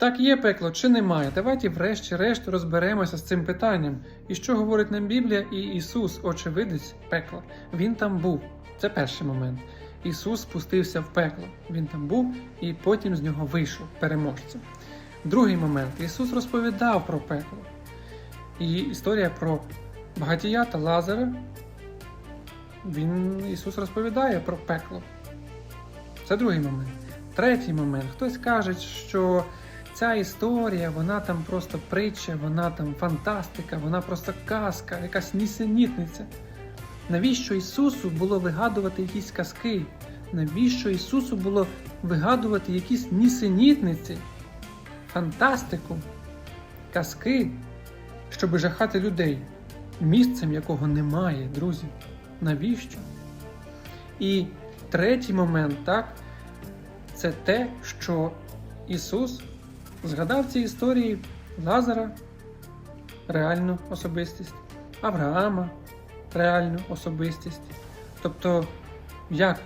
Так є пекло чи немає? Давайте врешті-решт розберемося з цим питанням. І що говорить нам Біблія і Ісус, очевидець пекла. Він там був. Це перший момент. Ісус спустився в пекло. Він там був і потім з нього вийшов переможцем. Другий момент. Ісус розповідав про пекло. І історія про багатія та Лазара. Він Ісус розповідає про пекло. Це другий момент. Третій момент. Хтось каже, що ця історія, вона там просто притча, вона там фантастика, вона просто казка, якась нісенітниця. Навіщо Ісусу було вигадувати якісь казки? Навіщо Ісусу було вигадувати якісь нісенітниці, фантастику, казки, щоб жахати людей, місцем якого немає, друзі? Навіщо? І третій момент, так, це те, що Ісус згадав в цій історії Лазара, реальну особистість, Авраама, реальну особистість. Тобто, як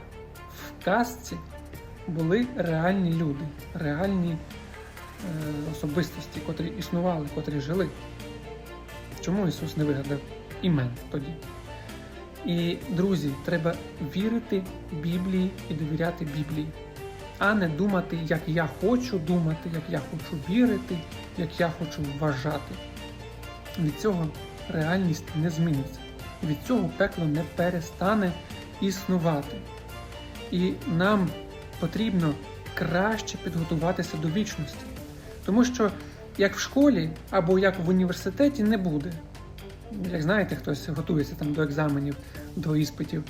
в казці були реальні люди, реальні е, особистості, котрі існували, котрі жили. Чому Ісус не вигадав імен тоді? І, друзі, треба вірити Біблії і довіряти Біблії, а не думати, як я хочу думати, як я хочу вірити, як я хочу вважати. Від цього реальність не зміниться. Від цього пекло не перестане існувати. І нам потрібно краще підготуватися до вічності. Тому що як в школі або як в університеті не буде. Як знаєте, хтось готується там до екзаменів, до іспитів.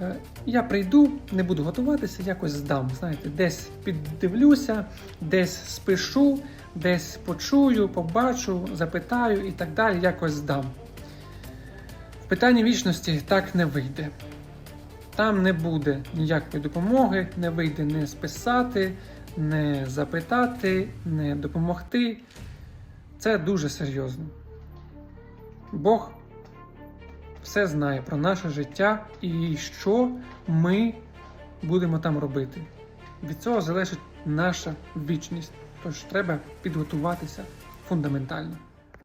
Е, Я прийду, не буду готуватися, якось здам. Знаєте, десь піддивлюся, десь спишу, десь почую, побачу, запитаю і так далі, якось здам. В питанні вічності так не вийде. Там не буде ніякої допомоги, не вийде не списати, не запитати, не допомогти. Це дуже серйозно. Бог все знає про наше життя і що ми будемо там робити. Від цього залежить наша вічність. Тож треба підготуватися фундаментально.